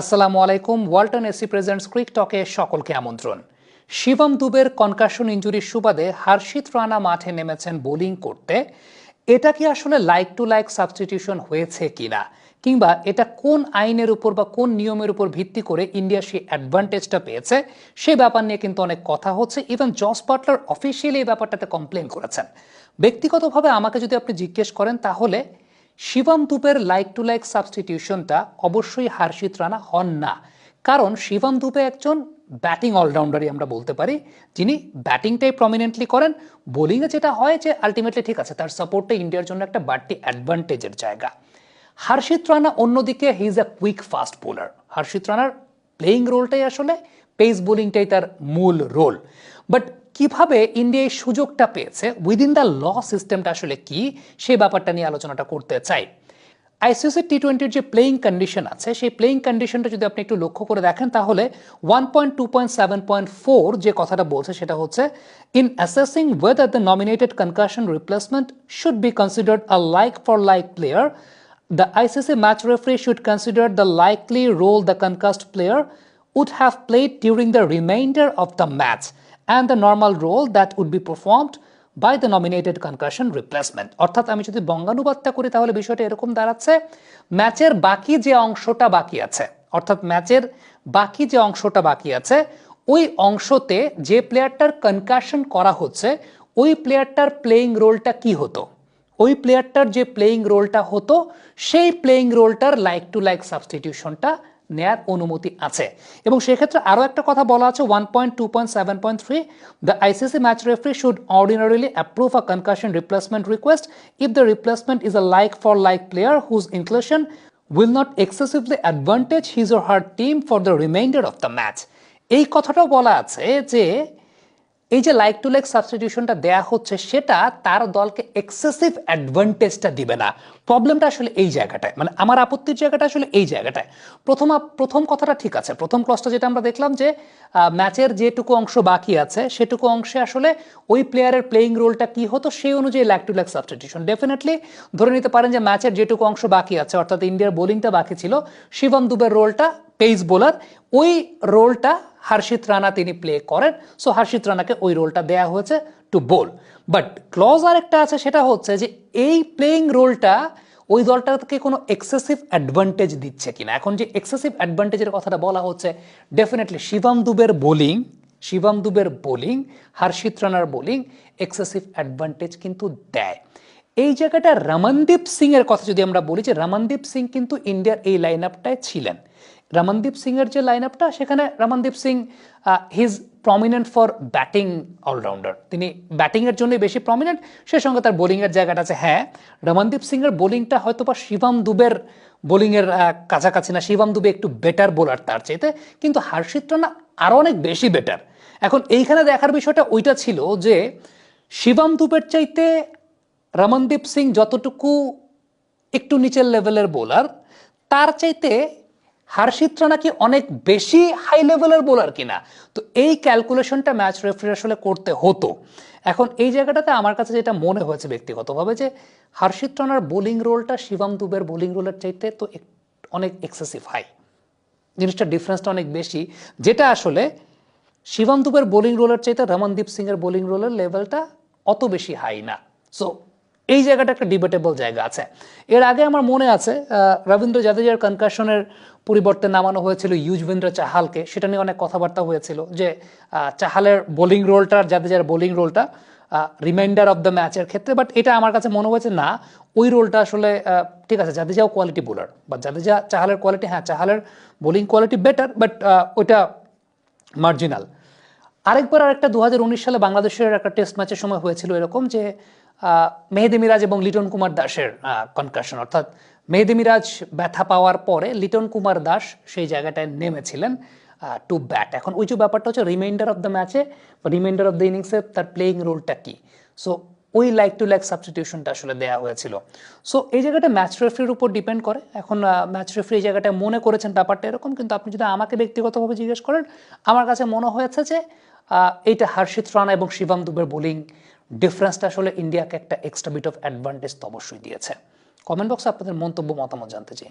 আসসালামু আলাইকুম, Walton AC presents cric টকে সকলকে আমন্ত্রণ। শিবম দুবের কনকাশন ইঞ্জুরির সুবাদে হার্ষিত রানা মাঠে নেমেছেন বোলিং করতে। এটা কি আসলে লাইক টু লাইক সাবস্টিটিউশন হয়েছে কিনা? কিংবা এটা কোন আইনের উপর বা কোন নিয়মের উপর ভিত্তি করে ইন্ডিয়া সেই অ্যাডভান্টেজটা পেয়েছে? সেই ব্যাপার নিয়ে কিন্তু অনেক কথা হচ্ছে। ইভেন জস বাটলার অফিসিয়ালি এই ব্যাপারটাতে কমপ্লেন করেছেন। ব্যক্তিগতভাবে আমাকে যদি আপনি জিজ্ঞেস করেন, তাহলে শিবম দুবের লাইক টু লাইক সাবস্টিটিউশনটা অবশ্যই হার্ষিত রানা হন না। কারণ শিবম দুবে একজন ব্যাটিং অলরাউন্ডারই আমরা বলতে পারি, যিনি ব্যাটিংটাই প্রমিনেন্টলি করেন। বোলিংয়ে যেটা হয় যে আলটিমেটলি ঠিক আছে, তার সাপোর্টটা ইন্ডিয়ার জন্য একটা বাড়তি অ্যাডভান্টেজের জায়গা। হার্ষিত রানা অন্যদিকে he is a quick fast bowler Harshit রানার প্লেইং রোলটাই আসলে পেস বোলিংটাই তার মূল রোল বাট কীভাবে ইন্ডিয়া এই সুযোগটা পেয়েছে উইদিন দ্য ল সিস্টেমটা আসলে কি, সেই ব্যাপারটা নিয়ে আলোচনাটা করতে চাই। আইসিসি টি টোয়েন্টির যে প্লেইং কন্ডিশন আছে, সেই প্লেইং কন্ডিশনটা যদি আপনি একটু লক্ষ্য করে দেখেন, তাহলে one point two point seven point four যে কথাটা বলছে, সেটা হচ্ছে in assessing whether the nominated concussion replacement should be considered a like for like player The ICC match referee should consider the likely role the concussed player would have played during the remainder of the match. And the normal role that would be performed by the nominated concussion replacement. অর্থাৎ আমি যদি বঙ্গানুবাদটা করি, তাহলে বিষয়টা এরকম দাঁড়াচ্ছে, ম্যাচের বাকি যে অংশটা বাকি আছে, অর্থাৎ ম্যাচের বাকি যে অংশটা বাকি আছে, ওই অংশতে যে প্লেয়ারটার কনকাশন করা হচ্ছে, ওই প্লেয়ারটার প্লেইং রোলটা কি হতো? ওই প্লেয়ারটার যে প্লেইং রোলটা হতো, সেই প্লেইং রোলটার লাইক টু লাইক সাবস্টিটিউশনটা নেয়ার অনুমতি আছে। এবং সেক্ষেত্রে আরও একটা কথা বলা আছে one point two point seven point three the ICC match referee should ordinarily approve a concussion replacement request if the replacement is a like for like player whose inclusion will not excessively advantage his or her team for the remainder of the match এই কথাটাও বলা আছে যে এই যে like to like সাবস্টিটিউশনটা দেয়া হচ্ছে, সেটা তার দলকে এক্সেসিভ অ্যাডভান্টেজটা দিবে না। প্রবলেমটা আসলে এই জায়গাটায়। মানে আমার আপত্তির জায়গাটা আসলে এই জায়গাটায়। প্রথম প্রথম কথাটা ঠিক আছে। প্রথম ক্লসটা যেটা আমরা দেখলাম যে ম্যাচের যেটুকু অংশ বাকি আছে, সেটুকু অংশে আসলে ওই প্লেয়ারের প্লেইং রোলটা কি হতো, সেই অনুযায়ী like to like substitution definitely ধরে নিতে পারেন যে ম্যাচের যেটুকু অংশ বাকি আছে, অর্থাৎ ইন্ডিয়ার বোলিংটা বাকি ছিল, শিবম দুবের রোলটা পেস বোলার ওই রোলটা হার্ষিত রানা তিনি প্লে করেন। সো হার্ষিত রানাকে ওই রোলটা দেয়া হয়েছে টু বোল বাট ক্লজ আরেকটা আছে, সেটা হচ্ছে যে এই প্লেইং রোলটা ওই দলটাকে কোনো এক্সেসিভ অ্যাডভান্টেজ দিচ্ছে কিনা। এখন যে এক্সেসিভ অ্যাডভান্টেজের কথাটা বলা হচ্ছে ডেফিনেটলি শিবম দুবের বোলিং শিবম দুবের বোলিং হার্ষিত রানার বোলিং এক্সেসিভ অ্যাডভান্টেজ কিন্তু দেয়। এই জায়গাটা রমনদীপ সিং এর কথা যদি আমরা বলি যে রমনদীপ সিং কিন্তু ইন্ডিয়ার এই লাইন আপটায় ছিলেন। রমনদীপ সিং এর যে লাইন আপটা সেখানে Ramandeep Singh his prominent for batting allrounder তিনি ব্যাটিংয়ের জন্যই বেশি প্রমিনেন্ট সে সঙ্গে তার বোলিংয়ের জায়গাটা আছে। হ্যাঁ রমনদীপ সিং এর বোলিংটা হয়তো বা শিবম দুবের বোলিংয়ের কাছাকাছি না। শিবম দুবে একটু বেটার বোলার তার চাইতে, কিন্তু হার্ষিত রানা আরও অনেক বেশি বেটার এখন এইখানে দেখার বিষয়টা ওইটা ছিল যে, শিবম দুবের চাইতে রমনদীপ সিং যতটুকু একটু নিচের লেভেলের বোলার তার চাইতে হার্ষিত রানা কি অনেক বেশি হাই লেভেলের বোলার কিনা? তো এই ক্যালকুলেশনটা ম্যাচ রেফারি আসলে করতে হতো। এখন এই জায়গাটাতে আমার কাছে যেটা মনে হয়েছে ব্যক্তিগতভাবে যে হার্ষিত রানার বোলিং রোলটা শিবম দুবের বোলিং রোলের চাইতে তো অনেক এক্সেসিভ হাই জিনিসটা ডিফারেন্সটা অনেক বেশি, যেটা আসলে শিবম দুবের বোলিং রোলের চাইতে রমনদীপ সিং এর বোলিং রোলের লেভেলটা অত বেশি হাই না। সো এই জায়গাটা একটা ডিবেটেবল জায়গা আছে। এর আগে আমার মনে আছে রবীন্দ্র জাদেজার কনকাশনের পরিবর্তে নামানো হয়েছিল ইউজবেন্দ্র চাহালকে। সেটা নিয়ে অনেক কথাবার্তা হয়েছিল যে চাহালের বোলিং রোলটা জাদেজার বোলিং রোলটা রিমাইন্ডার অফ দ্য ম্যাচের ক্ষেত্রে। বাট এটা আমার কাছে মনে হয়েছে, না, ওই রোলটা আসলে ঠিক আছে, জাদেজাও কোয়ালিটি বোলার বা জাদেজা চাহালের কোয়ালিটি হ্যাঁ চাহালের বোলিং কোয়ালিটি বেটার বাট ওইটা মার্জিনাল আরেকবার আরেকটা দু হাজার উনিশ সালে বাংলাদেশের একটা টেস্ট ম্যাচের সময় হয়েছিল এরকম যে মেহেদি মিরাজ এবং লিটন কুমার দাসের কনকাশন অর্থাৎ মেহেদি মিরাজ ব্যথা পাওয়ার পরে লিটন কুমার দাস সেই জায়গাটায় নেমেছিলেন টু ব্যাট এখন ওই যে ব্যাপারটা হচ্ছে রিমাইন্ডার অফ দ্য ম্যাচে রিমাইন্ডার অফ দ্য ইনিংসে তার প্লেইং রোলটা কি? সো ওই লাইক টু লাইক সাবস্টিটিউশনটা আসলে দেওয়া হয়েছিল। সো এই জায়গাটা ম্যাচ রেফারির উপর ডিপেন্ড করে। এখন ম্যাচ রেফারি এই জায়গাটা মনে করেছেন ব্যাপারটা এরকম, কিন্তু আপনি যদি আমাকে ব্যক্তিগতভাবে জিজ্ঞেস করেন, আমার কাছে মনে হয়েছে যে এইটা হর্ষিত রানা এবং শিবম দুবের বোলিং ডিফারেন্সটা আসলে ইন্ডিয়াকে একটা এক্সট্রা বিট অফ অ্যাডভান্টেজ তো অবশ্যই দিয়েছে। কমেন্ট বক্সে আপনাদের মন্তব্য, মতামত জানতে চাই।